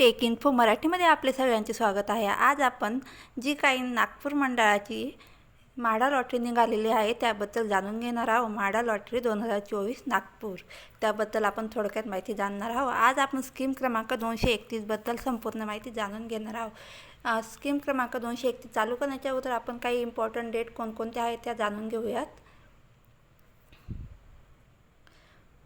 Take info मराठीमध्ये आपले सगळ्यांचे स्वागत आहे. आज आपण जी काही नागपूर मंडळाची माडा लॉटरी निघालेली आहे त्याबद्दल जाणून घेणार आहोत. माडा लॉटरी दोन हजार चोवीस नागपूर. त्याबद्दल आपण थोडक्यात माहिती जाणणार आहोत. आज आपण स्कीम क्रमांक दोनशे एकतीसबद्दल संपूर्ण माहिती जाणून घेणार आहोत. स्कीम क्रमांक दोनशे एकतीस चालू करण्याच्या अगोदर आपण काही इम्पॉर्टंट डेट कोणकोणत्या आहेत त्या जाणून घेऊयात.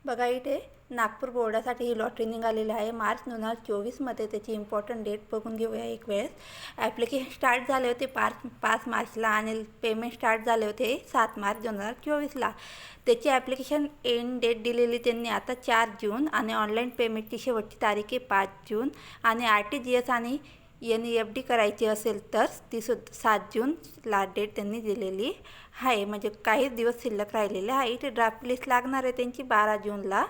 बघा इथे नागपूर बोर्डासाठी ही लॉटरी निघालेली आहे. मार्च दोन हजार चोवीसमध्ये त्याची इम्पॉर्टंट डेट बघून घेऊया एक वेळेस. ॲप्लिकेशन स्टार्ट झाले होते पाच पाच मार्चला आणि पेमेंट स्टार्ट झाले होते सात मार्च दोन हजार चोवीसला. त्याची ॲप्लिकेशन एंड डेट दिलेली त्यांनी आता चार जून आणि ऑनलाईन पेमेंटची शेवटची तारीख आहे पाच जून. आणि आर टी जी एस आणि एन ई एफ डी करायची असेल तर ती सुद्धा सात जून लास्ट डेट त्यांनी दिलेली आहे. म्हणजे काही दिवस शिल्लक राहिलेले आहे. इथे ड्राफ्ट लिस्ट लागणार आहे त्यांची बारा जूनला.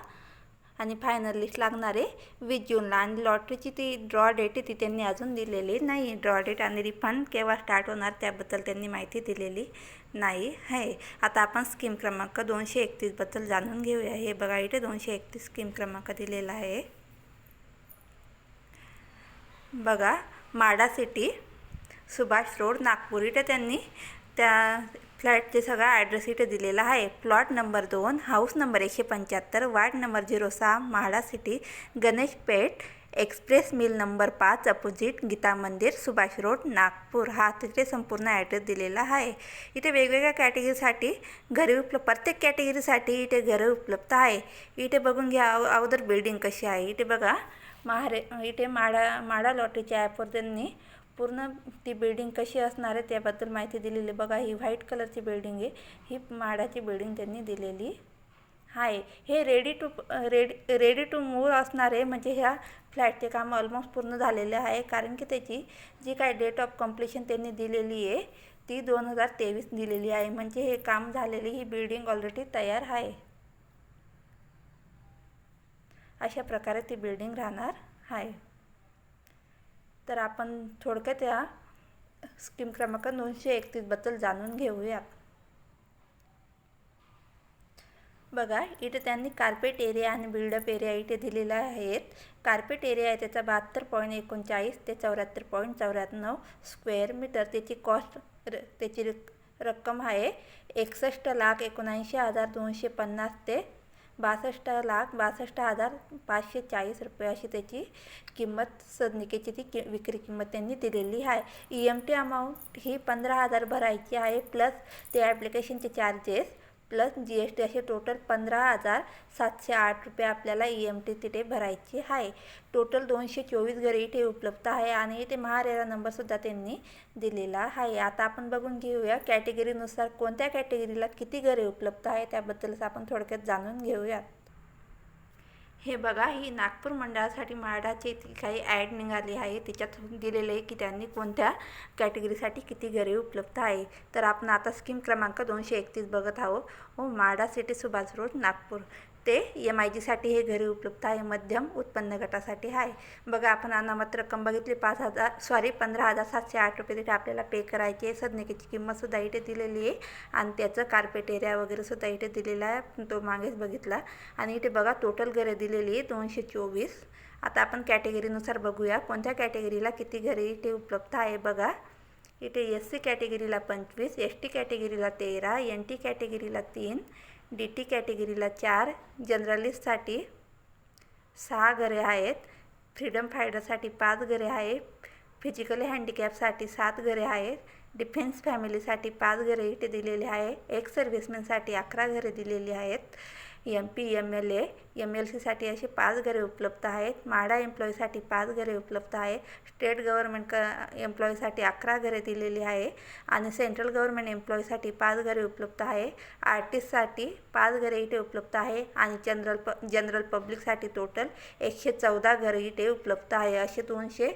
आणि फायनलिस्ट लागणार आहे. वीस जूनला आणि लॉटरीची ती ड्रॉ डेट आहे ती त्यांनी अजून दिलेली नाही. ड्रॉ डेट आणि रिफंड केव्हा स्टार्ट होणार त्याबद्दल त्यांनी माहिती दिलेली नाही आहे. आता आपण स्कीम क्रमांक दोनशे एकतीसबद्दल जाणून घेऊया. हे बघा इथे दोनशे एकतीस स्कीम क्रमांक दिलेला आहे. बघा माडा सिटी सुभाष रोड नागपूर. इथे त्यांनी त्या फ्लॅटचे सगळा ॲड्रेस इथे दिलेला आहे. प्लॉट नंबर दोन हाऊस नंबर एकशे पंच्याहत्तर वार्ड नंबर झिरो सहा MHADA city Ganesh Peth express mill number पाच अपोजिट गीता मंदिर सुभाष रोड नागपूर. हा तिथे संपूर्ण ॲड्रेस दिलेला आहे. इथे वेगवेगळ्या कॅटेगरीसाठी घरी उपलब्ध प्रत्येक कॅटेगरीसाठी इथे घरे उपलब्ध आहे. इथे बघून घ्या अव- अगोदर बिल्डिंग कशी आहे. इथे बघा महारे इथे माडा माडा लॉटरीच्या ॲपवर त्यांनी पूर्ण ती बिल्डिंग कशी असणार आहे त्याबद्दल माहिती दिलेली आहे. बघा ही व्हाईट कलरची बिल्डिंग आहे. ही माडाची बिल्डिंग त्यांनी दिलेली आहे. हे ready to ready ready to move असणार आहे. म्हणजे ह्या फ्लॅटचे काम ऑलमोस्ट पूर्ण झालेले आहे. कारण की त्याची जी काय डेट ऑफ कम्प्लिशन त्यांनी दिलेली आहे ती दोन हजार तेवीस दिलेली आहे. म्हणजे हे काम झालेली ही बिल्डिंग ऑलरेडी तयार आहे. अशा प्रकारे ती बिल्डिंग राहणार आहे. तर आपण थोडक्यात या स्कीम क्रमांक दोनशे एकतीसबद्दल जाणून घेऊया. बघा इथे त्यांनी कार्पेट एरिया आणि बिल्डअप एरिया इथे दिलेला आहेत. कार्पेट एरिया आहे त्याचा बहात्तर पॉईंट एकोणचाळीस ते चौऱ्याहत्तर पॉईंट चौऱ्याण्णव स्क्वेअर मीटर त्याची कॉस्ट र त्याची रक रक्कम आहे एकसष्ट लाख एकोणऐंशी हजार दोनशे पन्नास ते बासष्ट लाख बासष्ट हजार पाचशे चाळीस रुपये अशी त्याची किंमत सदनिकेची ती कि विक्री किंमत त्यांनी दिलेली आहे. ई एम टी अमाऊंट ही पंधरा हजार भरायची आहे प्लस ते ॲप्लिकेशनचे charges plus G S T असे टोटल पंधरा हजार सातशे आठ रुपये आपल्याला ई एम टी तिथे भरायची आहे. टोटल दोनशे चोवीस घरे इथे उपलब्ध आहे आणि इथे महारेरा नंबरसुद्धा त्यांनी दिलेला आहे. आता आपण बघून घेऊया कॅटेगरीनुसार कोणत्या कॅटेगरीला किती घरे उपलब्ध आहे त्याबद्दलच आपण थोडक्यात जाणून घेऊयात हे बघा ही नागपूर मंडळासाठी म्हाडाचे काही ॲड निघाली आहे. त्याच्यात दिलेलं आहे की त्यांनी कोणत्या कॅटेगरीसाठी किती घरे उपलब्ध आहे. तर आपण आता स्कीम क्रमांक दोनशे एकतीस बघत आहोत. हो म्हाडा सिटी सुभाष रोड नागपूर. ते एम आय जीसाठी हे घरी उपलब्ध आहे. मध्यम उत्पन्न गटासाठी आहे. बघा आपण अनामत रक्कम बघितली पाच हजार सॉरी पंधरा हजार सातशे आठ रुपये तिथे आपल्याला पे करायची आहे. सदनिकेची किंमतसुद्धा इथे दिलेली आहे. आणि त्याचं कार्पेट एरिया वगैरेसुद्धा इथे दिलेला आहे. तो मागेच बघितला. आणि इथे बघा टोटल घरे दिलेली आहे दोनशे चोवीस. आता आपण कॅटेगरीनुसार बघूया. कोणत्या कॅटेगरीला किती घरे इथे उपलब्ध आहे बघा. इथे एस सी कॅटेगरीला पंचवीस एस टी कॅटेगरीला तेरा एन टी कॅटेगरीला तीन डी टी कॅटेगरीला चार जनरलिस्टसाठी सहा घरे आहेत. फ्रीडम फायटरसाठी पाच घरे आहेत. फिजिकली हँडिकॅपसाठी सात घरे आहेत. डिफेन्स फॅमिलीसाठी पाच घरे इथे दिलेली आहे एक सर्व्हिसमॅनसाठी अकरा घरे दिलेली आहेत. M P M L A M L सीसाठी अशी पाच घरे उपलब्ध आहेत. माडा एम्प्लॉईसाठी पाच घरे उपलब्ध आहे स्टेट गव्हर्मेंट क एम्प्लॉईसाठी अकरा घरे दिलेली आहे. आणि सेंट्रल गव्हर्मेंट एम्प्लॉईसाठी पाच घरे उपलब्ध आहे. आर्टिस्टसाठी पाच घरे इथे उपलब्ध आहे. आणि जनरल प जनरल पब्लिकसाठी टोटल एकशे चौदा घरे इथे उपलब्ध आहे. असे दोनशे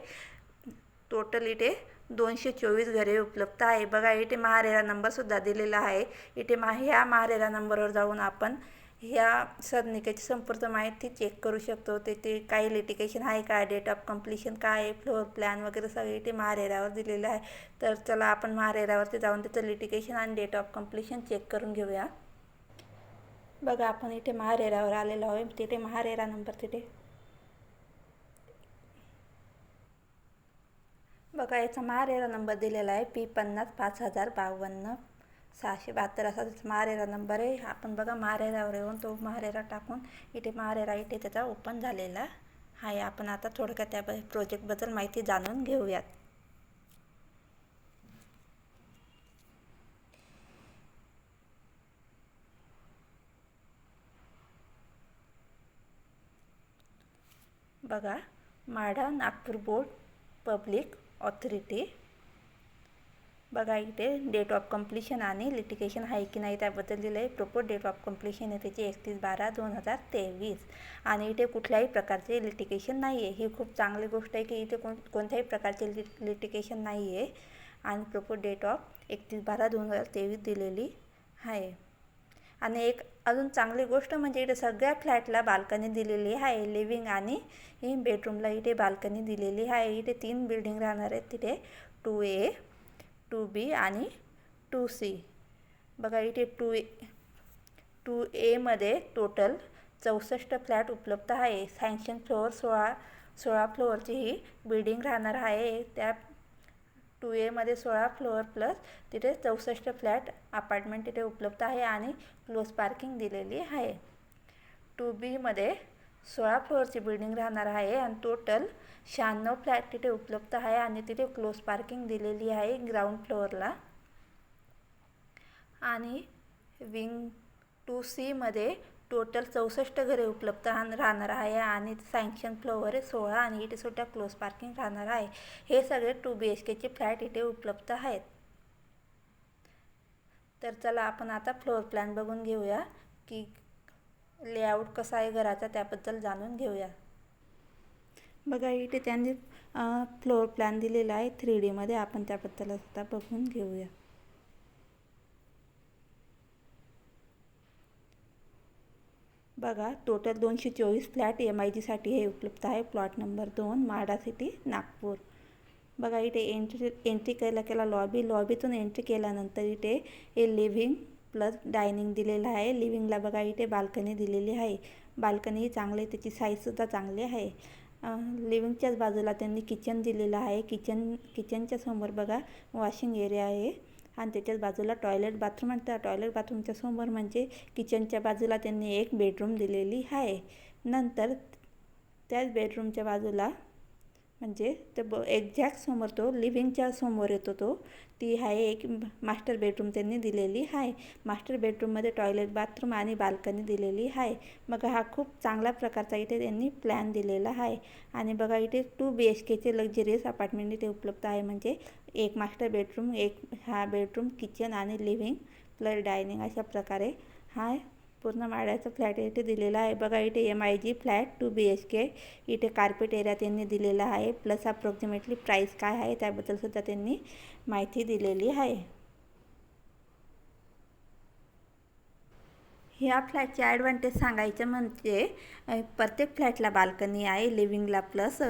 टोटल इथे दोनशे चोवीस घरे उपलब्ध आहे. बघा इथे महारेरा नंबरसुद्धा दिलेला आहे. इथे मा ह्या महारेरा नंबरवर जाऊन आपण ह्या सदनिकेची संपूर्ण माहिती चेक करू शकतो. तेथे काही लिटिकेशन आहे का? डेट ऑफ कम्प्लिशन काय आहे? फ्लोअर प्लॅन वगैरे सगळे इथे महारेरावर दिलेलं आहे. तर चला आपण महारेरावरती जाऊन त्याचं लिटिकेशन आणि डेट ऑफ कम्प्लिशन चेक करून घेऊया. बघा आपण इथे महारेरावर आलेलो आहे. तिथे महारेरा नंबर तिथे. बघा याचा महारेरा नंबर दिलेला आहे. पी पन्नास पाच हजार बावन्न. सहाशे बहात्तर असा मारेरा महारेरा नंबर आहे. आपण बघा महारेरावर येऊन तो महारेरा टाकून इथे महारेरा इथे त्याचा ओपन झालेला आहे. आपण आता थोडक्यात त्या प्रोजेक्टबद्दल माहिती जाणून घेऊयात. बघा MHADA Nagpur board public authority. बघा इथे डेट ऑफ कम्प्लिशन आणि लिटिकेशन आहे की नाही त्याबद्दल दिलं आहे प्रोपोज डेट ऑफ कम्प्लिशन आहे त्याची एकतीस बारा दोन हजार तेवीस. आणि इथे कुठल्याही प्रकारचे लिटिकेशन नाही आहे ही खूप चांगली गोष्ट आहे की इथे कोण कोणत्याही प्रकारचे लि लिटिकेशन नाही आहे आणि प्रोपोज डेट ऑफ एकतीस बारा दोन हजार तेवीस दिलेली आहे. आणि एक अजून चांगली गोष्ट म्हणजे इथे सगळ्या फ्लॅटला बाल्कनी दिलेली आहे. लिव्हिंग आणि बेडरूमला इथे बाल्कनी दिलेली आहे. इथे तीन बिल्डिंग राहणार आहेत. तिथे टू ए टू बी आणि टू सी. बघा इथे टू ए टू एमध्ये टोटल चौसष्ट फ्लॅट उपलब्ध आहे. सँक्शन फ्लोअर सोळा सोळा फ्लोअरची ही बिल्डिंग राहणार आहे. त्या टू एमध्ये सोळा फ्लोअर प्लस तिथे चौसष्ट फ्लॅट अपार्टमेंट तिथे उपलब्ध आहे आणि क्लोज पार्किंग दिलेली आहे. टू बीमध्ये सोळा फ्लोअरची बिल्डिंग राहणार आहे आणि टोटल शहाण्णव फ्लॅट तिथे उपलब्ध आहे आणि तिथे क्लोज पार्किंग दिलेली आहे ग्राउंड फ्लोअरला. आणि विंग टू सीमध्ये टोटल चौसष्ट घरे उपलब्ध राहणार आहे आणि सँक्शन फ्लोअर आहे सोळा आणि इथे सुद्धा क्लोज पार्किंग राहणार आहे. हे सगळे टू बी एच केचे फ्लॅट इथे उपलब्ध आहेत. तर चला आपण आता फ्लोअर प्लॅन बघून घेऊया की लेआउट कसा आहे घराचा त्याबद्दल जाणून घेऊया. बघा इथे त्यांनी फ्लोअर प्लॅन दिलेला आहे. थ्री डीमध्ये आपण त्याबद्दल आता बघून घेऊया. बघा टोटल दोनशे चोवीस फ्लॅट एम आय जीसाठी हे उपलब्ध आहे. प्लॉट नंबर दोन माडा सिटी नागपूर. बघा इथे एंट्री एंट्री केला केला लॉबी लॉबीतून एंट्री केल्यानंतर इथे हे लिव्हिंग प्लस डायनिंग दिलेलं आहे. लिव्हिंगला बघा इथे बाल्कनी दिलेली आहे. बाल्कनी चांगली चांगली त्याची साईजसुद्धा चांगली आहे. लिव्हिंगच्याच बाजूला त्यांनी किचन दिलेलं आहे. किचन किचनच्या समोर बघा वॉशिंग एरिया आहे. आणि त्याच्याच बाजूला टॉयलेट बाथरूम आणि त्या टॉयलेट बाथरूमच्या समोर म्हणजे किचनच्या बाजूला त्यांनी एक बेडरूम दिलेली आहे. नंतर त्याच बेडरूमच्या बाजूला म्हणजे ते ब एक्झॅक्ट समोर तो लिव्हिंगच्या समोर येतो तो. ती आहे एक मास्टर बेडरूम त्यांनी दिलेली आहे मास्टर बेडरूममध्ये टॉयलेट बाथरूम आणि बाल्कनी दिलेली आहे मग हा खूप चांगल्या प्रकारचा इथे त्यांनी प्लॅन दिलेला आहे आणि बघा इथे टू बी एच केचे लक्झरियस अपार्टमेंट इथे उपलब्ध आहे. म्हणजे एक मास्टर बेडरूम एक हा बेडरूम किचन आणि लिव्हिंग प्लस डायनिंग अशा प्रकारे हा पूर्ण माळ्याचा फ्लॅट इथे दिलेला आहे. बघा इथे M I G flat two B H K इथे कार्पेट एरिया त्यांनी दिलेला आहे. प्लस अप्रॉक्सिमेटली प्राईस काय आहे त्याबद्दलसुद्धा त्यांनी माहिती दिलेली आहे. ह्या फ्लॅटचे ॲडव्हान्टेज सांगायचं म्हणजे प्रत्येक फ्लॅटला बाल्कनी आहे लिव्हिंगला प्लस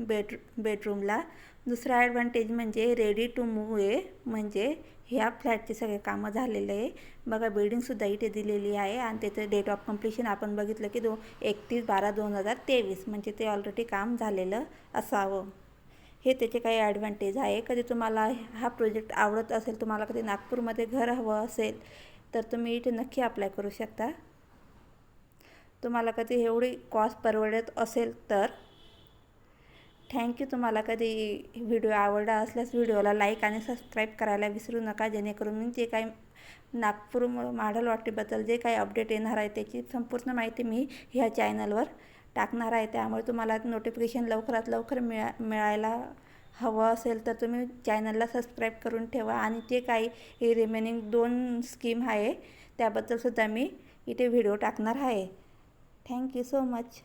बेड बेडरूमला दुसरा ॲडव्हान्टेज म्हणजे रेडी टू मूव आहे म्हणजे ह्या फ्लॅटचे सगळे कामं झालेले आहे. बघा बिल्डिंगसुद्धा इथे दिलेली आहे आणि त्याचं डेट ऑफ कम्प्लिशन आपण बघितलं की दो एकतीस बारा दोन हजार तेवीस म्हणजे ते ऑलरेडी काम झालेलं असावं. हे त्याचे काही ॲडव्हान्टेज आहे. कधी तुम्हाला हा प्रोजेक्ट आवडत असेल तुम्हाला कधी नागपूरमध्ये घर हवं असेल तर तुम्ही इथे नक्की अप्लाय करू शकता. तुम्हाला कधी एवढी कॉस्ट परवडत असेल तर थँक्यू. तुम्हाला कधी व्हिडिओ आवडला असल्यास व्हिडिओला लाईक आणि सबस्क्राईब करायला विसरू नका. जेणेकरून मी जे काही नागपूर माढल वाटेबद्दल जे काही अपडेट येणार आहे त्याची संपूर्ण माहिती मी ह्या चॅनलवर टाकणार आहे. त्यामुळे तुम्हाला नोटिफिकेशन लवकरात लवकर मिळा मिळायला हवं असेल तर तुम्ही चॅनलला सबस्क्राईब करून ठेवा. आणि जे काही रिमेनिंग दोन स्कीम आहे त्याबद्दलसुद्धा मी इथे व्हिडिओ टाकणार आहे. Thank you so much.